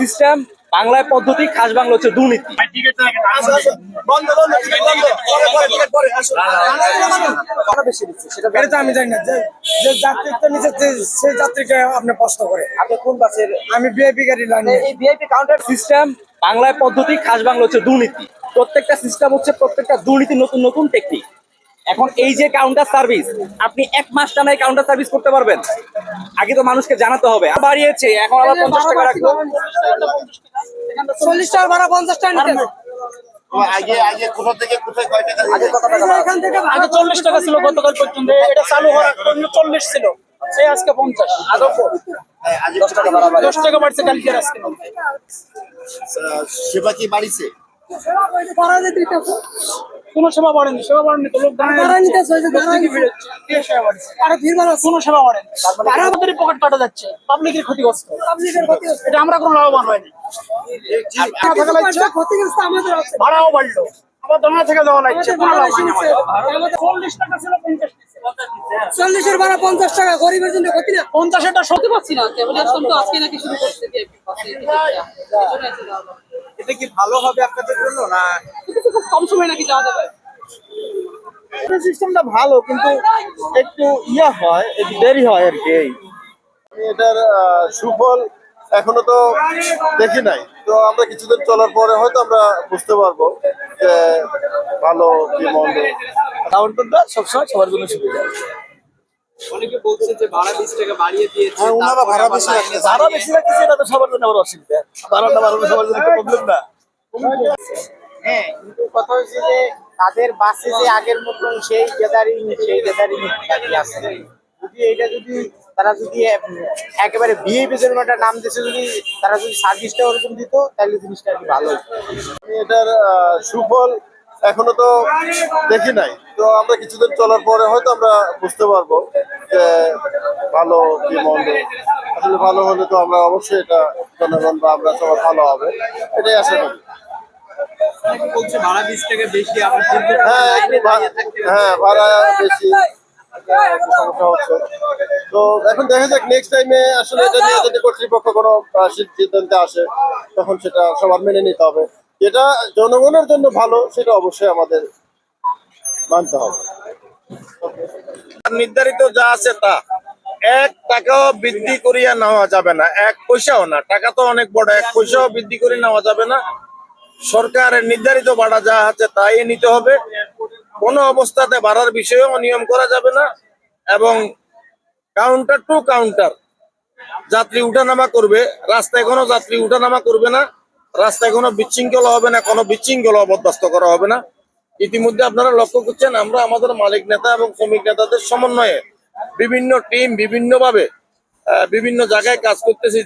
System বাংলায় পদ্ধতি খাস বাংলা হচ্ছে দুর্নীতি। তো আমি জানি না যে যাত্রীটা নিচে সেই যাত্রীকে আপনি প্রশ্ন করে। আপনি কোন বাসের? আমি বিআইপি গাড়ি লাইনে এই ভিআইপি কাউন্টার সিস্টেম বাংলায় পদ্ধতি খাস বাংলা হচ্ছে দুর্নীতি। প্রত্যেকটা সিস্টেম হচ্ছে প্রত্যেকটা দুর্নীতি নতুন নতুন টেকনিক এখন এই যে কাউন্টার সার্ভিস আপনি এক মাস টানা কাউন্টার সার্ভিস করতে পারবেন। আগে তো মানুষকে জানাতে হবে। বাড়িয়েছে এখন আবার পঞ্চাশ টাকা রাখল। চল্লিশ টাকা ভাড়া পঞ্চাশ টাকা নিতে। আগে আগে কোথা থেকে কোথায় কয় টাকা আগে কত টাকা? ভাড়া? এখান থেকে আগে চল্লিশ টাকা ছিল গতকাল পর্যন্ত এটা চালু হওয়ার জন্য চল্লিশ ছিল সেই আজকে পঞ্চাশ। হ্যাঁ, দশ টাকা বাড়ছে কালকে আজকে। সেবা কি বাড়িছে। কোনো সেবা বাড়েনি সেবা বাড়েনি তো লোক? আরও ভিড় কোনো সেবা বাড়েনি। পকেট কাটা যাচ্ছে পাবলিকের ক্ষতিগ্রস্ত। পাবলিকের ক্ষতি হচ্ছে এটা আমরা কোনো লাভবান হয়নি ভাড়াও বাড়লো। আবার থেকে লাগছে চল্লিশ টাকা ছিল পঞ্চাশ চল্লিশের ভাড়া পঞ্চাশ টাকা গরিবের জন্য ক্ষতি না। পঞ্চাশেরটা সত্যি পাচ্ছি না। এখন তো আজকে নাকি শুরু করছে VIP পাশে এই টিকিটটা। এজন্য এত যাওয়া যাবে। এটা কি ভালো হবে আপনাদের জন্য না? খুব কম সময় নাকি যাওয়া যাবে? সিস্টেমটা ভালো কিন্তু একটু ইয়া হয় একটু দেরি হয় আর কি আমি এটার আহ, সুফল এখনও তো দেখি নাই। তো আমরা কিছুদিন চলার পরে হয়তো আমরা বুঝতে পারব যে ভালো কি মন্দ। কাউন্টারটা সবসময় সবার জন্য সুবিধা। অনেকে বলছে যে ভাড়া বিশ টাকা বাড়িয়ে দিয়েছে হ্যাঁ ওনারা ভাড়া বেশি রাখছে। যারা বেশি রাখতেছে এটা তো সবার জন্য আবার অসুবিধা। বারান্ডা বারান্ডা সবার জন্য প্রবলেম না। হ্যাঁ কিন্তু কথা হচ্ছে যে তাদের বাসে যে আগের মতন সেই গ্যাদারিং সেই গ্যাদারিং আছে। যদি এটা যদি তারা যদি একেবারে জন্য একটা নাম দিয়েছে যদি তারা যদি সার্ভিসটা ওরকম দিত, তাহলে জিনিসটা আর ভালো হতো। এটার সুফল এখনও তো দেখি নাই। তো আমরা কিছুদিন চলার পরে হয়তো আমরা বুঝতে পারব যে ভালো কি মন্দ। আসলে ভালো হলে তো আমরা অবশ্যই এটা জনগণ বা আমরা সবার ভালো হবে। এটাই আশা করি। অনেকে বলছে ভাড়া বিশ টাকা বেশি আপনি হ্যাঁ হ্যাঁ ভাড়া বেশি। সমস্যা হচ্ছে তো এখন দেখা যাক নেক্সট টাইমে আসলে এটা নিয়ে যদি কর্তৃপক্ষ কোনো সিদ্ধান্তে আসে তখন সেটা সবার মেনে নিতে হবে। যেটা জনগণের জন্য ভালো সেটা অবশ্যই আমাদের মানতে হবে। নির্ধারিত যা আছে তা। এক টাকাও বৃদ্ধি করিয়া নেওয়া যাবে না। এক পয়সাও না। টাকা তো অনেক বড়। এক পয়সাও বৃদ্ধি করে নেওয়া যাবে না। সরকারের নির্ধারিত ভাড়া যা আছে তাই নিতে হবে। কোনো অবস্থাতে ভাড়ার বিষয়েও অনিয়ম করা যাবে না এবং কাউন্টার টু কাউন্টার যাত্রী উঠানামা করবে। রাস্তায় কোনো যাত্রী উঠানামা করবে না। রাস্তায় কোনো বিশৃঙ্খলা হবে না, কোনো বিশৃঙ্খলা বরদাস্ত করা হবে না। ইতিমধ্যে আপনারা লক্ষ্য করছেন, আমরা আমাদের মালিক নেতা এবং শ্রমিক নেতাদের সমন্বয়ে বিভিন্ন টিম বিভিন্নভাবে বিভিন্ন জায়গায় কাজ করতেছি।